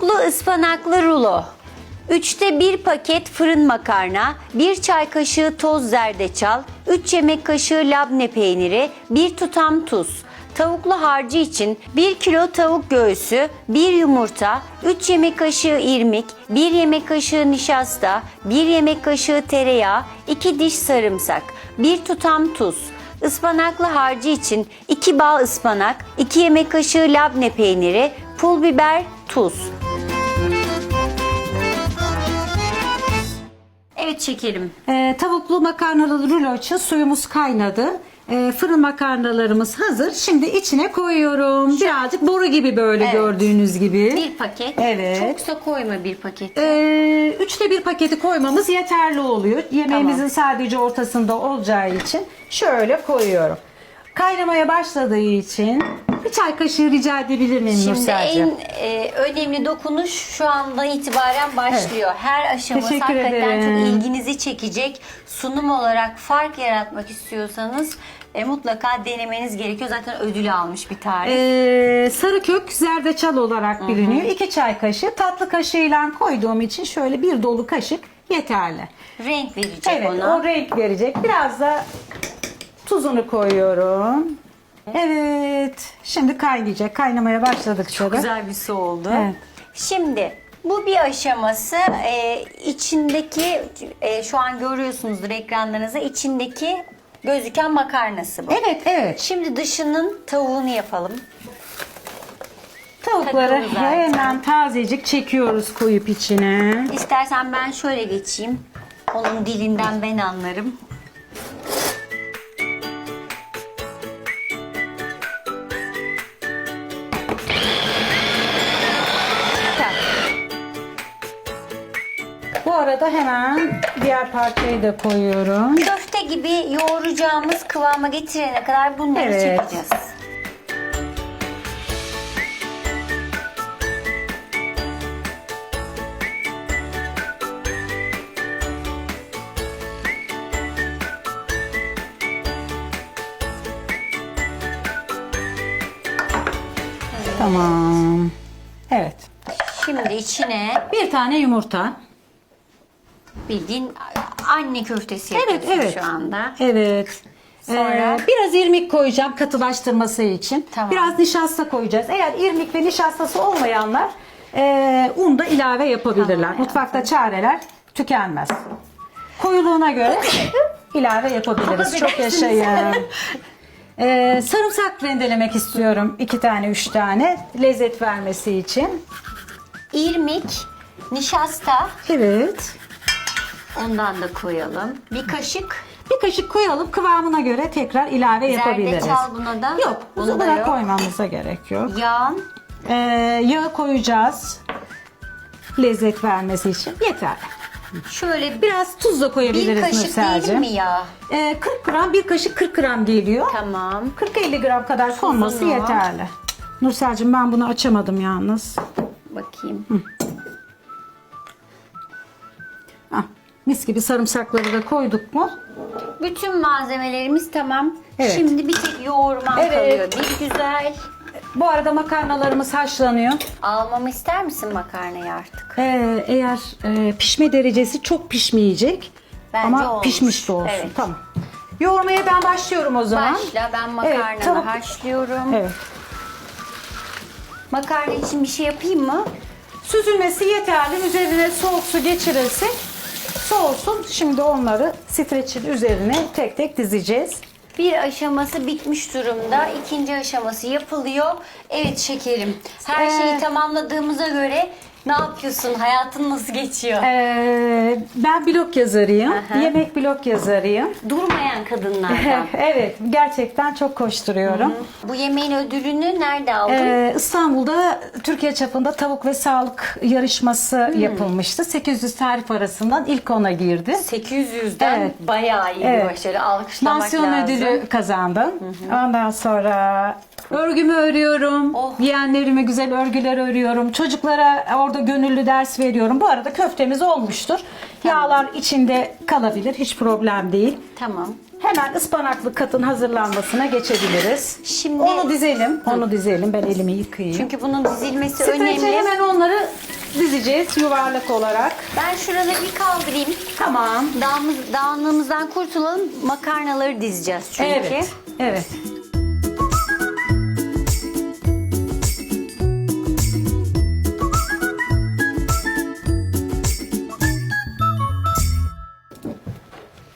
Tavuklu ıspanaklı rulo. Üçte bir paket fırın makarna, bir çay kaşığı toz zerdeçal, 3 yemek kaşığı labne peyniri, bir tutam tuz. Tavuklu harcı için 1 kilo tavuk göğsü, 1 yumurta, 3 yemek kaşığı irmik, 1 yemek kaşığı nişasta, 1 yemek kaşığı tereyağı, 2 diş sarımsak, 1 tutam tuz. Ispanaklı harcı için 2 bağ ıspanak, 2 yemek kaşığı labne peyniri, pul biber, tuz. Evet şekerim. Ee, tavuklu makarnalı rulo için suyumuz kaynadı. Ee, fırın makarnalarımız hazır. Şimdi içine koyuyorum. Birazcık boru gibi böyle Evet. gördüğünüz gibi. Bir paket. Evet. Çoksa koyma bir paket. Ee, üçte bir paketi koymamız yeterli oluyor. Yemeğimizin sadece ortasında olacağı için şöyle koyuyorum. Kaynamaya başladığı için bir çay kaşığı rica edebilir miyim Şimdi Nursel'cim? en e, önemli dokunuş şu andan itibaren başlıyor. Her aşaması Teşekkür hakikaten ederim. çok ilginizi çekecek. Sunum olarak fark yaratmak istiyorsanız e, mutlaka denemeniz gerekiyor. Zaten ödül almış bir tarif. Ee, sarı kök zerdeçal olarak biliniyor. İki çay kaşığı tatlı kaşığıyla koyduğum için şöyle bir dolu kaşık yeterli. Renk verecek Evet ona. o renk verecek. Biraz da tuzunu koyuyorum. Evet. Şimdi kaynayacak. Kaynamaya başladıkça da. Güzel bir su oldu. Evet. Şimdi bu bir aşaması e, içindeki e, şu an görüyorsunuzdur ekranlarınızda içindeki gözüken makarnası bu. Evet evet. Şimdi dışının tavuğunu yapalım. Tavukları zaten. hemen tazecik çekiyoruz koyup içine. İstersen ben şöyle geçeyim. Onun dilinden ben anlarım. Bu arada hemen diğer parçayı da koyuyorum. Köfte gibi yoğuracağımız kıvama getirene kadar bunları Evet. çekeceğiz. Tamam. Evet. Şimdi içine Bir tane yumurta. Bildiğin anne köftesi Evet, yapıyorsun evet. şu anda. Evet. Sonra? Ee, biraz irmik koyacağım katılaştırması için. Tamam. Biraz nişasta koyacağız. Eğer irmik ve nişastası olmayanlar e, un da ilave yapabilirler. Tamam, Mutfakta çareler tükenmez. Koyuluğuna göre ilave yapabiliriz. Çok Affedersiniz. yaşayın. Ee, sarımsak rendelemek istiyorum. iki tane, üç tane. Lezzet vermesi için. İrmik, nişasta Evet. Ondan da koyalım. Bir kaşık Bir kaşık koyalım. Kıvamına göre tekrar ilave yapabiliriz. zerdeçal buna da. Yok, buna buna da yok. koymamıza gerek yok. Yağın Ee, yağı koyacağız. Lezzet vermesi için yeter. şöyle Biraz tuz da bir koyabiliriz kaşık Nursel'cim. değil mi ya? Ee, 40 gram, bir kaşık 40 gram geliyor. Tamam. 40-50 gram kadar konması Tuzunu. yeterli. Nursel'cim ben bunu açamadım yalnız. Bakayım. Mis gibi sarımsakları da koyduk mu? Bütün malzemelerimiz tamam. Evet. Şimdi bir tek yoğurman Evet. kalıyor. Bir güzel. Bu arada makarnalarımız haşlanıyor. Almamı ister misin makarnayı artık? Ee, eğer e, pişme derecesi çok pişmeyecek Bence ama olmuş. pişmiş de olsun. Evet. Tamam. Yoğurmaya ben başlıyorum o zaman. Başla ben makarnamı Evet, tavuk- haşlıyorum. Evet. Makarna için bir şey yapayım mı? Süzülmesi yeterli. Üzerine soğuk su geçirirsek soğusun. Şimdi onları streçin üzerine tek tek dizeceğiz. Bir aşaması bitmiş durumda. İkinci aşaması yapılıyor. Evet şekerim. Her Ee, şeyi tamamladığımıza göre ne yapıyorsun? Hayatın nasıl geçiyor? Ee, ben blog yazarıyım. Aha. Yemek blog yazarıyım. Durmayan kadınlardan. evet, gerçekten çok koşturuyorum. Bu yemeğin ödülünü nerede aldın? Ee, İstanbul'da Türkiye çapında tavuk ve sağlık yarışması Hmm. yapılmıştı. 800 tarif arasından ilk ona girdi. 800'den Evet. bayağı iyi Evet. bir başarı. Alkışlamak Mansiyon lazım. ödülü kazandım. Ondan sonra örgümü örüyorum. Oh. Yeğenlerime güzel örgüler örüyorum. Çocuklara orada gönüllü ders veriyorum. Bu arada köftemiz olmuştur. Yağlar içinde kalabilir. Hiç problem değil. Tamam. Hemen ıspanaklı katın hazırlanmasına geçebiliriz. Şimdi- onu dizelim. Onu dizelim. Ben elimi yıkayayım. Çünkü bunun dizilmesi Streçe önemli. hemen onları dizeceğiz yuvarlak olarak. Ben şuraları bir kaldırayım. Tamam. Dağımız, dağınlığımızdan kurtulalım. Makarnaları dizeceğiz çünkü. Evet. Evet.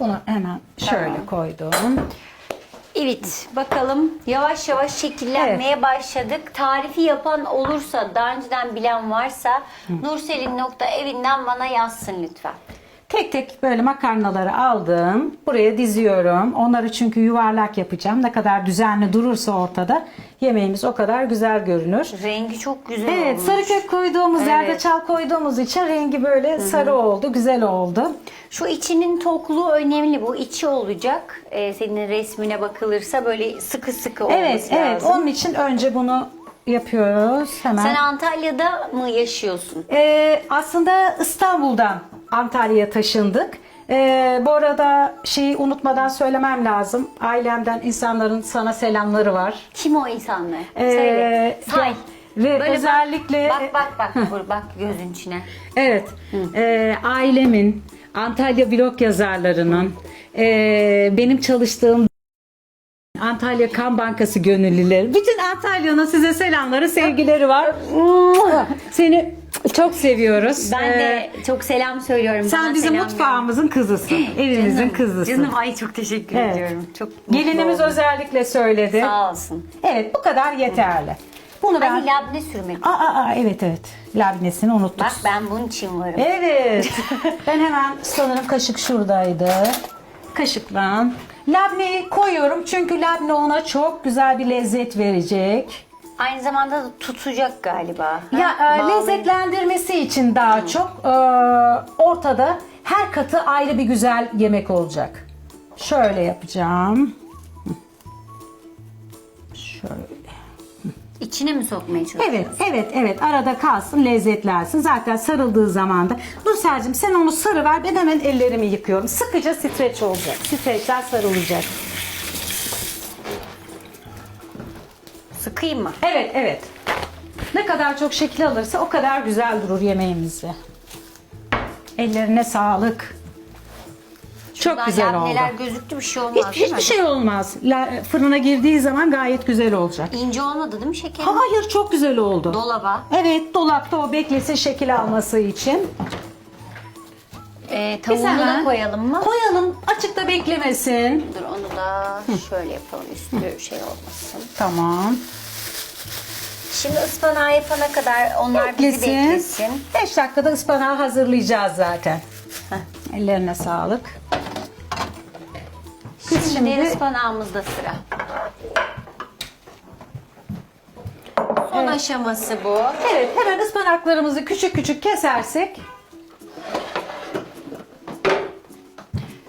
Bunu hemen şöyle Tamam. koydum. Evet bakalım yavaş yavaş şekillenmeye başladık. Tarifi yapan olursa daha önceden bilen varsa Nurselin nokta evinden bana yazsın lütfen. Tek tek böyle makarnaları aldım. Buraya diziyorum. Onları çünkü yuvarlak yapacağım. Ne kadar düzenli durursa ortada yemeğimiz o kadar güzel görünür. Rengi çok güzel Evet, olmuş. sarı kök koyduğumuz, Evet. zerdeçal koyduğumuz için rengi böyle sarı oldu, güzel oldu. Şu içinin tokluğu önemli. Bu içi olacak. Ee, senin resmine bakılırsa böyle sıkı sıkı olması Evet, evet. lazım. Onun için önce bunu yapıyoruz hemen. Sen Antalya'da mı yaşıyorsun? Ee, aslında İstanbul'dan Antalya'ya taşındık. Ee, bu arada şeyi unutmadan söylemem lazım. Ailemden insanların sana selamları var. Kim o insanlar? Ee, Söyle. Say. ve Böyle bak- özellikle- Bak bak bak. Vur, bak gözün içine. Evet. Ee, ailemin, Antalya blog yazarlarının, ee, benim çalıştığım Antalya Kan Bankası gönüllüleri. Bütün Antalya'nın size selamları, sevgileri var. Seni çok seviyoruz. Ben Ee, de çok selam söylüyorum. sen Bana bizim selam mutfağımızın kızısın. Evimizin Canım, kızısın. Canım ay çok teşekkür Evet. ediyorum. Çok mutlu Gelinimiz oldum. özellikle söyledi. Sağ olsun. Evet bu kadar yeterli. Bunu ben... Hani labne sürmek. Aa, aa, aa, evet evet. Labinesini unuttuk. Bak ben bunun için varım. Evet. ben hemen sanırım kaşık şuradaydı. Kaşıkla. Labneyi koyuyorum çünkü labne ona çok güzel bir lezzet verecek. Aynı zamanda da tutacak galiba. Ya Ha, e, lezzetlendirmesi için daha çok e, ortada her katı ayrı bir güzel yemek olacak. Şöyle yapacağım. Şöyle. İçine mi sokmaya çalışıyorsun? Evet, evet, evet. Arada kalsın, lezzetlensin. Zaten sarıldığı zaman da. Nursel'cim sen onu sarı ver. Ben hemen ellerimi yıkıyorum. Sıkıca streç olacak. Streçler sarılacak. Sıkayım mı? Evet, evet. Ne kadar çok şekil alırsa o kadar güzel durur yemeğimizde. Ellerine sağlık. Çok Şuradan güzel oldu. labneler gözüktü bir şey olmaz Hiç, değil mi? hiçbir şey olmaz. La- fırına girdiği zaman gayet güzel olacak. İnce olmadı değil mi şekerim? Hayır, çok güzel oldu. Dolaba. Evet, dolapta o beklesin şekil alması için. Ee, tavuğunu da koyalım mı? Koyalım, açıkta beklemesin. Dur onu da şöyle yapalım üstü şey olmasın. Tamam. Şimdi ıspanağı yapana kadar onlar bizi Beklesin. beklesin. 5 dakikada ıspanağı hazırlayacağız zaten. Heh. Ellerine sağlık. Şimdi, şimdi ıspanağımızda sıra. Son aşaması bu. evet hemen ıspanaklarımızı küçük küçük kesersek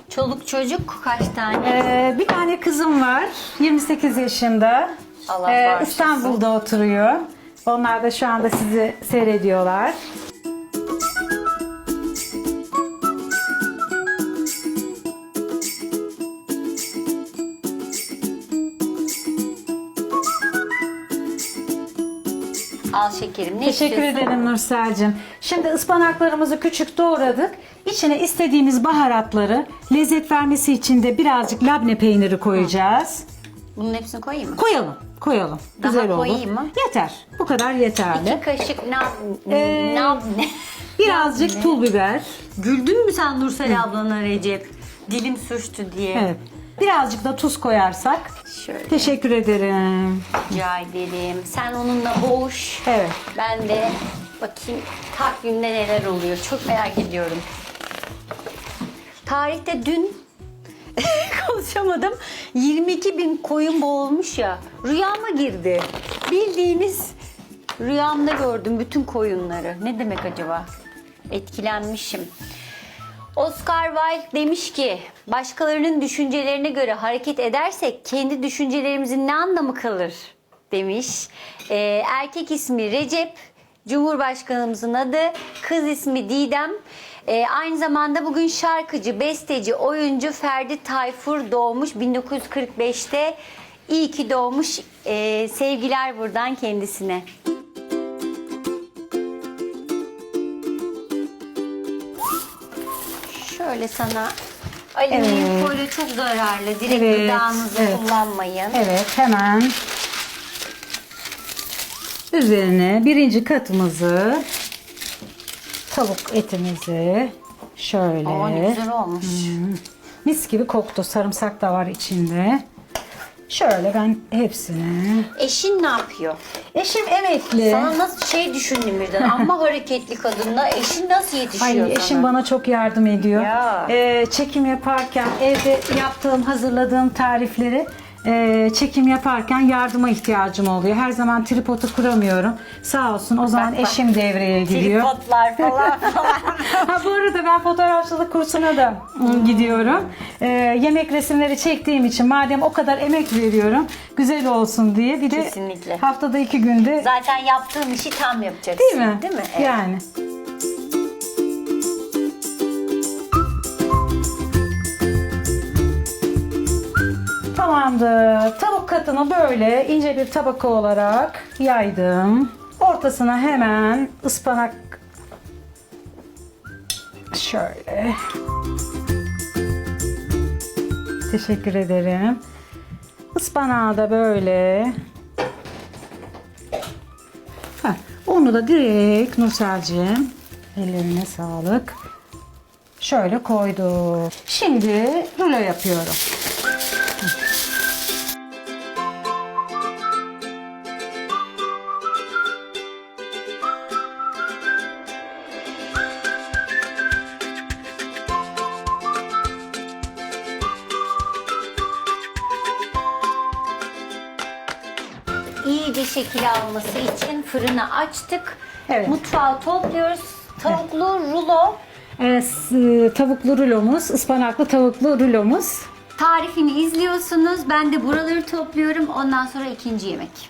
Çoluk çocuk kaç tane? Ee, bir tane kızım var 28 yaşında Allah Ee, bağışlasın. İstanbul'da oturuyor. Onlar da şu anda sizi seyrediyorlar. Al şekerim. Ne Teşekkür istiyorsun? ederim Nursel'cim. Şimdi ıspanaklarımızı küçük doğradık. İçine istediğimiz baharatları lezzet vermesi için de birazcık labne peyniri koyacağız. Bunun hepsini koyayım mı? Koyalım, koyalım. Daha Güzel olur. koyayım mı? Yeter. Bu kadar yeterli. İki kaşık nab... Ee, nab? Birazcık pul biber. Güldün mü sen Nursel ablana Recep? Dilim sürçtü diye. Evet. Birazcık da tuz koyarsak. Şöyle Teşekkür ederim. rica ederim. Sen onunla boğuş. Evet. Ben de bakayım takvimde neler oluyor. Çok merak ediyorum. Tarihte dün konuşamadım. 22 bin koyun boğulmuş ya. Rüyama girdi. Bildiğiniz rüyamda gördüm bütün koyunları. Ne demek acaba? Etkilenmişim. Oscar Wilde demiş ki başkalarının düşüncelerine göre hareket edersek kendi düşüncelerimizin ne anlamı kalır demiş. Ee, erkek ismi Recep, Cumhurbaşkanımızın adı, kız ismi Didem. Ee, aynı zamanda bugün şarkıcı, besteci, oyuncu Ferdi Tayfur doğmuş 1945'te. İyi ki doğmuş. Ee, sevgiler buradan kendisine. Şöyle sana alüminyum Evet. folyo çok zararlı. Direkt Evet, gıdanızı evet. kullanmayın. Evet hemen üzerine birinci katımızı tavuk etimizi şöyle Aa, ne güzel olmuş. mis gibi koktu. Sarımsak da var içinde. Şöyle ben hepsini. Eşin ne yapıyor? Eşim emekli. Sana nasıl şey düşündüm birden. Amma hareketli kadınla eşin nasıl yetişiyor Ay sana? eşim bana çok yardım ediyor. Ya. Ee, çekim yaparken evde yaptığım, hazırladığım tarifleri e, çekim yaparken yardıma ihtiyacım oluyor. Her zaman tripodu kuramıyorum. Sağ olsun o zaman Bak, bak. eşim devreye giriyor. Tripodlar falan falan. ha bu arada ben fotoğrafçılık kursuna da ım, gidiyorum. Ee, yemek resimleri çektiğim için madem o kadar emek veriyorum güzel olsun diye bir de Kesinlikle. haftada iki günde Zaten yaptığım işi tam yapacaksın. değil mi? Değil mi? Evet. Yani. Tamamdır. Tavuk katını böyle ince bir tabaka olarak yaydım. Ortasına hemen ıspanak şöyle. Teşekkür ederim. Ispanağı da böyle. Heh, onu da direkt Nursel'cim ellerine sağlık. Şöyle koydum. Şimdi rulo yapıyorum. İyice şekil alması için fırını açtık. Evet. Mutfağı topluyoruz. Tavuklu rulo Ee, s- tavuklu rulomuz, ıspanaklı tavuklu rulomuz. tarifini izliyorsunuz. Ben de buraları topluyorum. Ondan sonra ikinci yemek.